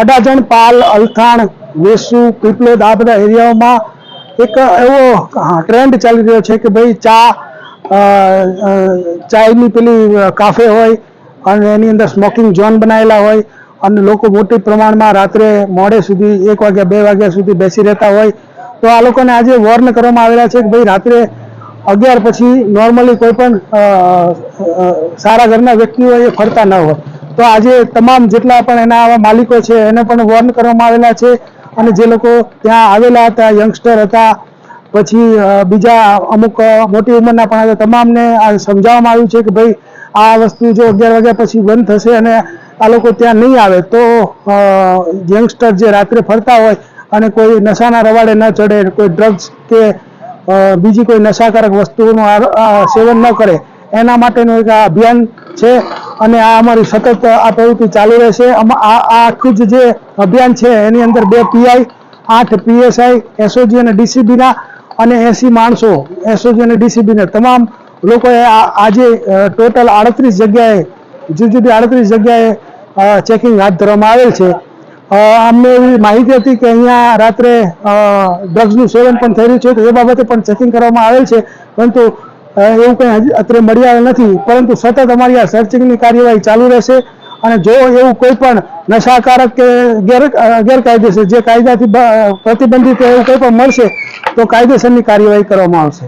અડાજણ, પાલ, અલથાણ, વેસુ, પીપલોદ આ બધા એરિયાઓમાં એક એવો ટ્રેન્ડ ચાલી રહ્યો છે કે ભાઈ ચા ચાયની પેલી કાફે હોય અને એની અંદર સ્મોકિંગ ઝોન બનાવેલા હોય અને લોકો મોટી પ્રમાણમાં રાત્રે મોડે સુધી એક વાગ્યા, બે વાગ્યા સુધી બેસી રહેતા હોય. તો આ લોકોને આજે વોર્ન કરવામાં આવેલા છે કે ભાઈ રાત્રે અગિયાર પછી નોર્મલી કોઈ પણ સારા ઘરના વ્યક્તિઓ એ ફરતા ન હોય. તો આજે તમામ જેટલા પણ એના આવા માલિકો છે, એને પણ વોર્ન કરવામાં આવેલા છે અને જે લોકો ત્યાં આવેલા હતા યંગસ્ટર હતા, પછી બીજા અમુક મોટી ઉંમરના પણ હતા, તમામને આ સમજાવવામાં આવ્યું છે કે ભાઈ, આ વસ્તુ જો અગિયાર વાગ્યા પછી બંધ થશે અને આ લોકો ત્યાં નહીં આવે, તો યંગસ્ટર જે રાત્રે ફરતા હોય અને કોઈ નશાના રવાડે ન ચડે, કોઈ ડ્રગ્સ કે બીજી કોઈ નશાકારક વસ્તુઓનું સેવન ન કરે, એના માટેનું એક અભિયાન છે. અને આ અમારી સતત આ પ્રવૃત્તિ ચાલુ રહેશે આ આખું જ જે અભિયાન છે, એની અંદર બે પીઆઈ આઠ પીએસઆઈ એસઓજી અને ડીસીબીના અને એસી માણસો એસઓજી અને ડીસીબીના તમામ લોકોએ આજે ટોટલ આડત્રીસ જગ્યાએ, જુદી જુદી આડત્રીસ જગ્યાએ ચેકિંગ હાથ ધરવામાં આવેલ છે. અમને એવી માહિતી હતી કે અહીંયા રાત્રે ડ્રગ્સનું સેવન પણ થઈ રહ્યું છે, તો એ બાબતે પણ ચેકિંગ કરવામાં આવેલ છે. પરંતુ એવું કંઈ અત્રે મળી આવેલ નથી, પરંતુ સતત અમારી આ સર્ચિંગની કાર્યવાહી ચાલુ રહેશે અને જો એવું કોઈ પણ નશાકારક કે ગેર ગેરકાયદેસર જે કાયદાથી પ્રતિબંધિત એવું કોઈ પણ મળશે, તો કાયદેસરની કાર્યવાહી કરવામાં આવશે.